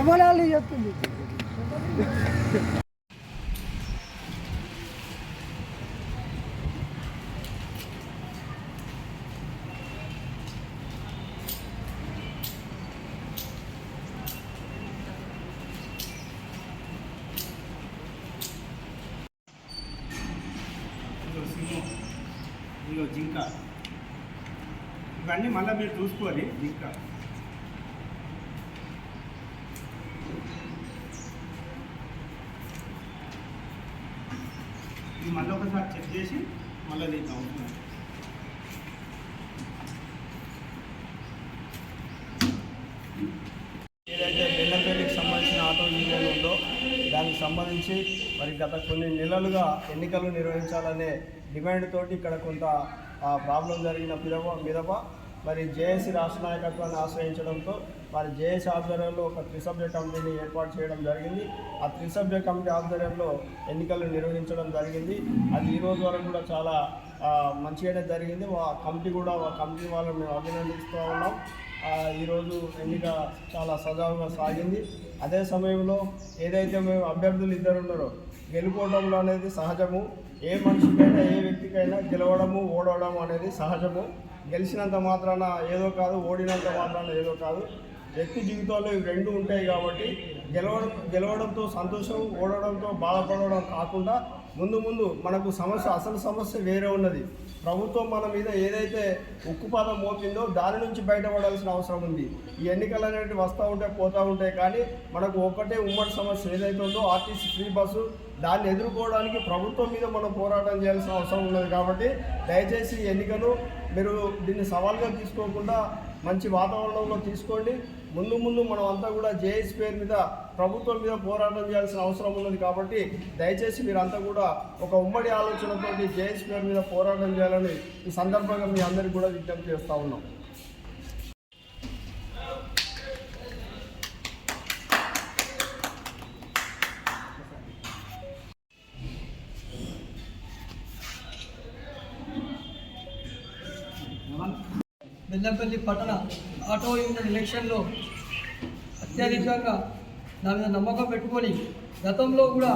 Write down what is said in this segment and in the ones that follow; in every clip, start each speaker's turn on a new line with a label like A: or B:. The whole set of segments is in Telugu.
A: ఉమ్మడాలు చెప్తుంది.
B: ఇదిగో సింహం చెప్తుంది జింక. ఇవన్నీ మళ్ళీ మీరు చూసుకోవాలి. జింక. ఇది మళ్ళీ ఒకసారి చెక్ చేసి మళ్ళీ తీద్దాం ఏదైతే బెల్లంపల్లికి సంబంధించిన ఆటో యూనియన్ ఉందో దానికి సంబంధించి మరి గత కొన్ని నెలలుగా ఎన్నికలు నిర్వహించాలనే డిమాండ్ తోటి ఇక్కడ కొంత ప్రాబ్లం జరిగిన పిదవ మిదప మరి జేఏసీ రాష్ట్ర నాయకత్వాన్ని ఆశ్రయించడంతో మరి జేఏసీ ఆధ్వర్యంలో ఒక త్రిసభ్య కమిటీని ఏర్పాటు చేయడం జరిగింది. ఆ త్రిసభ్య కమిటీ ఆధ్వర్యంలో ఎన్నికలు నిర్వహించడం జరిగింది. అది ఈ రోజు వరకు కూడా చాలా మంచిగానే జరిగింది. ఆ కమిటీ కూడా ఆ కమిటీ వాళ్ళని మేము అభినందిస్తూ ఉన్నాం. ఈరోజు ఎన్నిక చాలా సజావుగా సాగింది. అదే సమయంలో ఏదైతే మేము అభ్యర్థులు ఇద్దరు ఉన్నారో గెలుపోవడంలో అనేది సహజము. ఏ మనిషికైనా ఏ వ్యక్తికైనా గెలవడము ఓడవడం అనేది సహజము. గెలిచినంత మాత్రాన ఏదో కాదు ఓడినంత మాత్రాన ఏదో కాదు. వ్యక్తి జీవితంలో ఇవి రెండు ఉంటాయి కాబట్టి గెలవడం గెలవడంతో సంతోషం ఓడడంతో బాధపడడం కాకుండా ముందు ముందు మనకు సమస్య అసలు సమస్య వేరే ఉన్నది. ప్రభుత్వం మన మీద ఏదైతే ఉక్కుపాదం మోపిందో దాని నుంచి బయటపడాల్సిన అవసరం ఉంది. ఈ ఎన్నికలు అనేవి వస్తూ ఉంటాయి పోతూ ఉంటాయి కానీ మనకు ఒకటే ఉమ్మడి సమస్య ఏదైతే ఉందో ఆర్టీసీ ఫ్రీ బస్సు దాన్ని ఎదుర్కోవడానికి ప్రభుత్వం మీద మనం పోరాటం చేయాల్సిన అవసరం ఉన్నది కాబట్టి దయచేసి ఎన్నికను మీరు దీన్ని సవాల్గా తీసుకోకుండా మంచి వాతావరణంలో తీసుకోండి. ముందు ముందు మనం అంతా కూడా జేఎస్ పేరు మీద ప్రభుత్వం మీద పోరాటం చేయాల్సిన అవసరం ఉన్నది కాబట్టి దయచేసి మీరంతా కూడా ఒక ఉమ్మడి ఆలోచనతోటి జేఎస్ పేరు మీద పోరాటం చేయాలని ఈ సందర్భంగా మీ అందరికీ కూడా విజ్ఞప్తి చేస్తూ ఉన్నాం.
C: బెల్లంపల్లి పట్టణ ఆటో యూనియన్ ఎలక్షన్లో అత్యధికంగా నా మీద నమ్మకం పెట్టుకొని గతంలో కూడా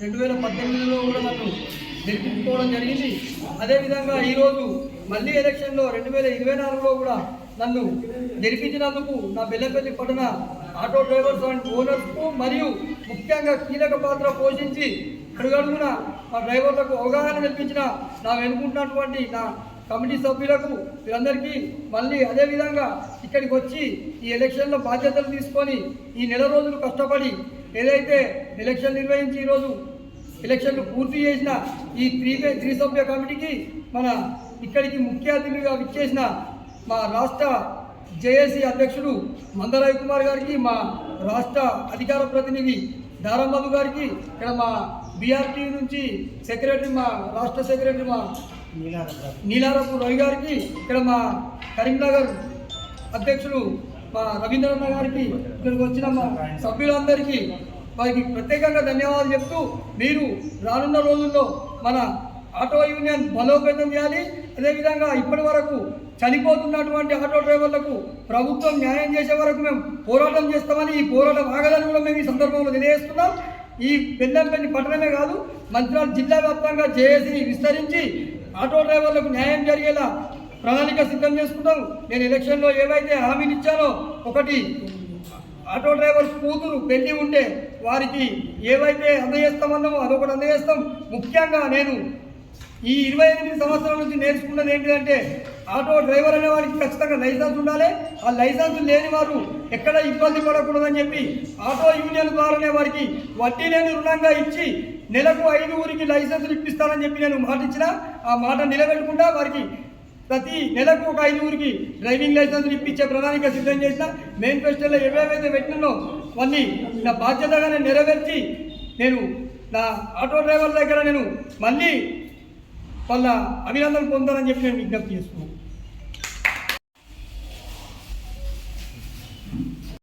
C: రెండు వేల పద్దెనిమిదిలో కూడా నన్ను గెలిపించుకోవడం జరిగింది. అదేవిధంగా ఈరోజు మళ్ళీ ఎలక్షన్లో రెండు వేల ఇరవై నాలుగులో కూడా నన్ను గెలిపించినందుకు నా బెల్లంపల్లి పట్టణ ఆటో డ్రైవర్స్ అండ్ ఓనర్స్కు మరియు ముఖ్యంగా కీలక పాత్ర పోషించి అడుగడుగున మా డ్రైవర్లకు అవగాహన కల్పించిన నా వెనుకుంటున్నటువంటి నా కమిటీ సభ్యులకు వీరందరికీ మళ్ళీ అదేవిధంగా ఇక్కడికి వచ్చి ఈ ఎలక్షన్లో బాధ్యతలు తీసుకొని ఈ నెల రోజులు కష్టపడి ఏదైతే ఎలక్షన్ నిర్వహించి ఈరోజు ఎలక్షన్లు పూర్తి చేసిన ఈ త్రీ త్రీ సభ్య కమిటీకి మన ఇక్కడికి ముఖ్య అతిథిగా విచ్చేసిన మా రాష్ట్ర జేఏసీ అధ్యక్షుడు మందరాయ్ కుమార్ గారికి మా రాష్ట్ర అధికార ప్రతినిధి దారామధు గారికి ఇక్కడ మా బీఆర్టీ నుంచి సెక్రటరీ మా రాష్ట్ర సెక్రటరీ మా నీలారపు రవి గారికి ఇక్కడ మా కరీంనగర్ అధ్యక్షులు మా రవీంద్రన్న గారికి ఇక్కడికి వచ్చిన మా సభ్యులందరికీ వారికి ప్రత్యేకంగా ధన్యవాదాలు చెప్తూ మీరు రానున్న రోజుల్లో మన ఆటో యూనియన్ బలోపేతం చేయాలి. అదేవిధంగా ఇప్పటి వరకు చనిపోతున్నటువంటి ఆటో డ్రైవర్లకు ప్రభుత్వం న్యాయం చేసే వరకు మేము పోరాటం చేస్తామని ఈ పోరాటం ఆగదని కూడా మేము ఈ సందర్భంలో తెలియజేస్తున్నాం. ఈ బెల్లంపల్లి పట్టణమే కాదు మంత్రాల జిల్లా వ్యాప్తంగా జేఏసీని విస్తరించి ఆటో డ్రైవర్లకు న్యాయం జరిగేలా ప్రణాళిక సిద్ధం చేసుకుంటాం. నేను ఎలక్షన్లో ఏవైతే హామీలు ఇచ్చానో ఒకటి ఆటో డ్రైవర్ కూతురు పెళ్ళి ఉంటే వారికి ఏవైతే అందజేస్తామన్నామో అదొకటి అందజేస్తాం. ముఖ్యంగా నేను ఈ ఇరవై ఎనిమిది సంవత్సరాల నుంచి నేర్చుకున్నది ఏంటిదంటే ఆటో డ్రైవర్ అనే వారికి ఖచ్చితంగా లైసెన్స్ ఉండాలి. ఆ లైసెన్స్ లేని వారు ఎక్కడ ఇబ్బంది పడకూడదని చెప్పి ఆటో యూనియన్ ద్వారానే వారికి వడ్డీ లేని రుణంగా ఇచ్చి నెలకు ఐదుగురికి లైసెన్సులు ఇప్పిస్తానని చెప్పి నేను మాట ఇచ్చిన ఆ మాట నిలబెట్టుకుంటా వారికి ప్రతి నెలకు ఒక ఐదుగురికి డ్రైవింగ్ లైసెన్స్ ఇప్పించే ప్రణాళిక సిద్ధం చేసిన మేనిఫెస్టోలో ఏవేవైతే పెట్టినో అవన్నీ నా బాధ్యతగా నేను నెరవేర్చి నేను నా ఆటో డ్రైవర్ దగ్గర నేను మళ్ళీ వాళ్ళ అభినందనలు పొందాలని చెప్పి నేను విజ్ఞప్తి చేస్తున్నాను.